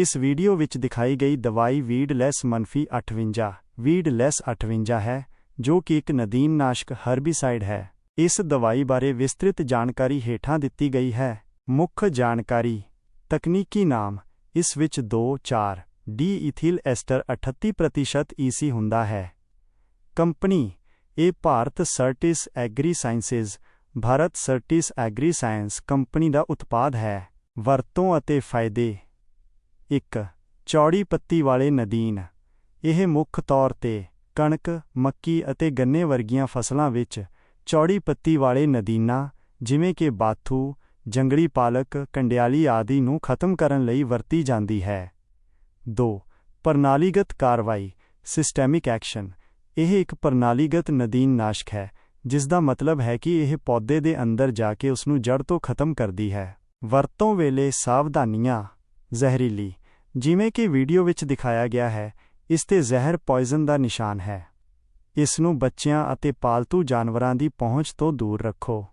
ਇਸ ਵੀਡੀਓ ਵਿੱਚ ਦਿਖਾਈ ਗਈ ਦਵਾਈ ਵੀਡਲੈਸ ਮਨਫੀ 58 ਵੀਡਲੈਸ 58 ਹੈ, ਜੋ ਕਿ ਇੱਕ ਨਦੀਨ ਨਾਸ਼ਕ ਹਰਬੀਸਾਈਡ ਹੈ। ਇਸ ਦਵਾਈ ਬਾਰੇ ਵਿਸਤ੍ਰਿਤ ਜਾਣਕਾਰੀ ਹੇਠਾਂ ਦਿੱਤੀ ਗਈ ਹੈ। ਮੁੱਖ ਜਾਣਕਾਰੀ, ਤਕਨੀਕੀ ਨਾਮ, ਇਸ ਵਿੱਚ 2-4 ਡੀ ਇਥਿਲ ਐਸਟਰ 38% ਈਸੀ ਹੁੰਦਾ ਹੈ। ਕੰਪਨੀ, ਇਹ Bharat Certis agri sciences, Bharat Certis agri science company ਦਾ ਉਤਪਾਦ ਹੈ। ਵਰਤੋਂ ਅਤੇ ਫਾਇਦੇ 1 ਚੌੜੀ ਪੱਤੀ ਵਾਲੇ ਨਦੀਨ। ਇਹ ਮੁੱਖ ਤੌਰ ਤੇ ਕਣਕ, ਮੱਕੀ ਅਤੇ ਗੰਨੇ ਵਰਗੀਆਂ ਫਸਲਾਂ ਵਿੱਚ ਚੌੜੀ ਪੱਤੀ ਵਾਲੇ ਨਦੀਨਾਂ, ਜਿਵੇਂ ਕਿ ਬਾਥੂ, ਜੰਗਲੀ ਪਾਲਕ, ਕੰਡਿਆਲੀ ਆਦਿ ਨੂੰ ਖਤਮ ਕਰਨ ਲਈ ਵਰਤੀ ਜਾਂਦੀ ਹੈ। 2 ਪ੍ਰਣਾਲੀਗਤ ਕਾਰਵਾਈ ਸਿਸਟੈਮਿਕ ਐਕਸ਼ਨ ਇਹ ਇੱਕ ਪ੍ਰਣਾਲੀਗਤ ਨਦੀਨ ਨਾਸ਼ਕ ਹੈ ਜਿਸ ਦਾ ਮਤਲਬ ਹੈ ਕਿ ਇਹ ਪੌਦੇ ਦੇ ਅੰਦਰ ਜਾ ਕੇ ਉਸ ਨੂੰ ਜੜ ਤੋਂ ਖਤਮ ਕਰਦੀ ਹੈ। ਵਰਤੋਂ ਵੇਲੇ ਸਾਵਧਾਨੀਆਂ, ਜ਼ਹਿਰੀਲੀ। ਜਿਵੇਂ ਕਿ ਵੀਡੀਓ ਵਿੱਚ ਦਿਖਾਇਆ ਗਿਆ ਹੈ, ਇਸ ਤੇ ਜ਼ਹਿਰ ਪੋਇਜ਼ਨ ਦਾ ਨਿਸ਼ਾਨ ਹੈ। ਇਸ ਨੂੰ ਬੱਚਿਆਂ ਅਤੇ ਪਾਲਤੂ ਜਾਨਵਰਾਂ ਦੀ ਪਹੁੰਚ ਤੋਂ ਦੂਰ ਰੱਖੋ।